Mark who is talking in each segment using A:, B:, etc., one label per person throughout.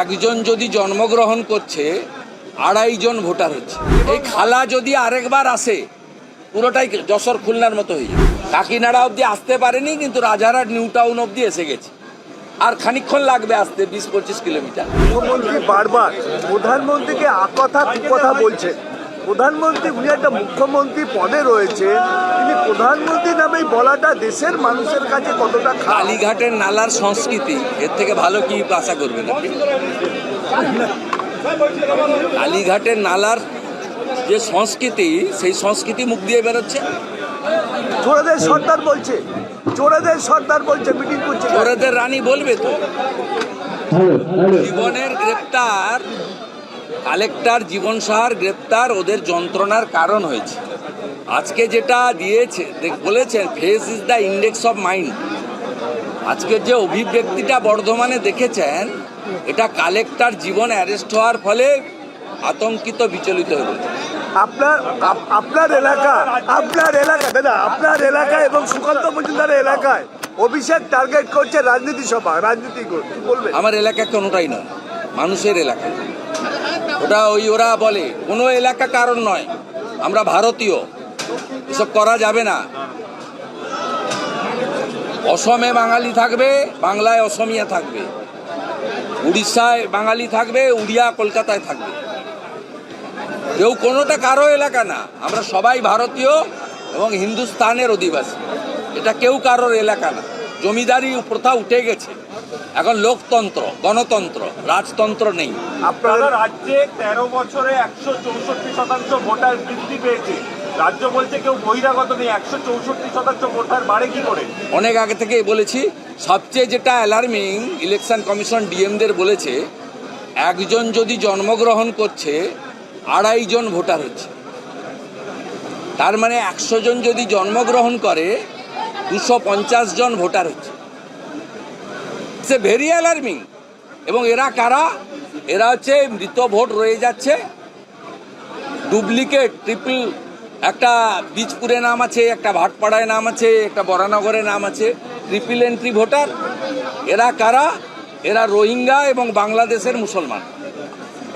A: একজন যদি জন্মগ্রহণ করছে, আড়াই জন ভোটার হচ্ছে। এই খালা যদি আরেকবার আসে, পুরোটাই যশোর খুলনার মতো হয়ে যাবে। কাকিনাড়া অবধি আসতে পারেনি, কিন্তু রাজারহাট, নিউ টাউন অবধি এসে গেছে। আর খানিক্ষণ লাগবে আসতে, বিশ পঁচিশ কিলোমিটার।
B: মুখ্যমন্ত্রী বারবার, প্রধানমন্ত্রীকে আকথা কথা বলছেন প্রধানমন্ত্রী উনি একটা মুখ্যমন্ত্রী পদে রয়েছে তিনি প্রধানমন্ত্রী নামে বলাটা দেশের মানুষের কাছে কতটা
A: কালীঘাটের নালার সংস্কৃতি এর থেকে ভালো কি আশা করবেন আপনি? কালীঘাটের নালার যে সংস্কৃতি সেই সংস্কৃতি মুখ দিয়ে বেরোচ্ছে?
B: চোরেদের সর্দার বলছে চোরেদের সর্দার বলছে মিটিং করছে।
A: ওরাদের রানী বলবে তো? জীবনের গ্রেপ্তার কালেক্টর জীবন সাহার গ্রেপ্তার ওদের যন্ত্রণার কারণ হয়েছে। আজকে যেটা দিয়েছে বলেছেন face is the index of mind. আজকের যে অভিব্যক্তিটা বর্ধমানে দেখেছেন এটা কালেক্টর জীবন অ্যারেস্ট হওয়ার ফলে আতঙ্কিত বিচলিত হয়েছে
B: আপনার আপনার এলাকা আপনার এলাকা দাদা আপনার এলাকা এবং সুকান্ত মজুমদারের এলাকায় অভিষেক টার্গেট করছে রাজনীতি সভা রাজনীতি বলবেন?
A: আমার এলাকা কোনোটাই নয় মানুষের এলাকা। ওটা ওই ওরা বলে। কোনো এলাকা কারণ নয়। আমরা ভারতীয়। এসব করা যাবে না। অসমে বাঙালি থাকবে, বাংলায় অসমিয়া থাকবে। উড়িষ্যায় বাঙালি থাকবে, উড়িয়া কলকাতায় থাকবে। কেউ কোনোটা কারও এলাকা না। আমরা সবাই ভারতীয় এবং হিন্দুস্তানের অধিবাসী। এটা কেউ কারোর এলাকা না। জমিদারি প্রথা উঠে গেছে। এখন লোকতন্ত্র গণতন্ত্র রাজতন্ত্র নেই।
B: আপনার
C: রাজ্যে তেরো বছরে একশো চৌষট্টি শতাংশ ভোটার বৃদ্ধি পেয়েছে। রাজ্য বলছে কেউ বহিরাগত নেই একশো চৌষট্টি শতাংশ ভোটার বাড়ে কি করে?
A: অনেক আগে থেকেই বলেছি সবচেয়ে যেটা অ্যালার্মিং ইলেকশন কমিশন ডিএমদের বলেছে একজন যদি জন্মগ্রহণ করছে আড়াই জন ভোটার হচ্ছে। তার মানে একশো জন যদি জন্মগ্রহণ করে দুশো পঞ্চাশ জন ভোটার হচ্ছে। সে ভেরি অ্যালার্মিং এবং এরা কারা? এরা হচ্ছে মৃত ভোট রয়ে যাচ্ছে। ডুপ্লিকেট ট্রিপল একটা বীজপুরে নাম আছে, একটা ভাটপাড়ায় নাম আছে, একটা বরানগরে নাম আছে ট্রিপল এন্ট্রি ভোটার। এরা কারা? এরা রোহিঙ্গা এবং বাংলাদেশের মুসলমান।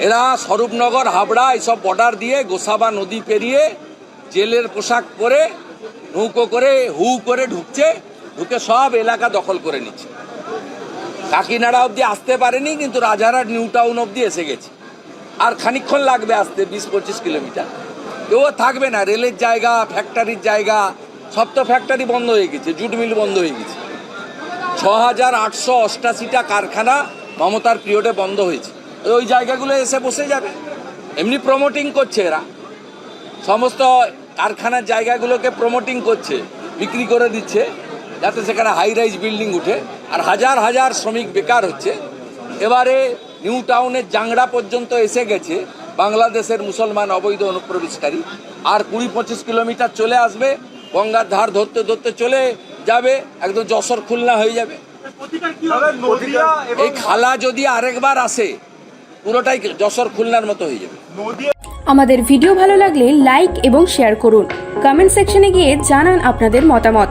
A: এরা স্বরূপনগর, হাবড়া এইসব বর্ডার দিয়ে গোসাবা নদী পেরিয়ে জেলের পোশাক পরে, নৌকো করে, হু করে ঢুকছে। ঢুকে সব এলাকা দখল করে নিচ্ছে। কাকিনাড়া অবধি আসতে পারেনি, কিন্তু রাজারহাট নিউ টাউন অবধি এসে গেছে। আর খানিকক্ষণ লাগবে আসতে, বিশ পঁচিশ কিলোমিটার। কেউ থাকবে না, রেলের জায়গা ফ্যাক্টরির জায়গা, সব তো ফ্যাক্টরি বন্ধ হয়ে গেছে, জুট মিল বন্ধ হয়ে গেছে। ছ হাজার আটশো অষ্টাশিটা কারখানা মমতার পিরিয়ডে বন্ধ হয়েছে। ওই জায়গাগুলো এসে বসে যাবে। এমনি প্রমোটিং করছে এরা। সমস্ত কারখানার জায়গাগুলোকে প্রমোটিং করছে, বিক্রি করে দিচ্ছে, যাতে সেখানে হাই রাইজ বিল্ডিং উঠে। আর হাজার হাজার শ্রমিক বেকার হচ্ছে। এবারে নিউ টাউনের জাংড়া পর্যন্ত এসে গেছে, বাংলাদেশের মুসলমান অবৈধ অনুপ্রবেশকারী। আর কুড়ি পঁচিশ কিলোমিটার চলে আসবে, গঙ্গার ধার ধরতে ধরতে চলে যাবে, একদম যশোর খুলনা হয়ে যাবে। এই খালা যদি আরেকবার আসে, পুরোটাই যশোর খুলনার মতো হয়ে যাবে।
D: আমাদের ভিডিও ভালো লাগলে লাইক এবং শেয়ার করুন। কমেন্ট সেকশনে গিয়ে জানান আপনাদের মতামত।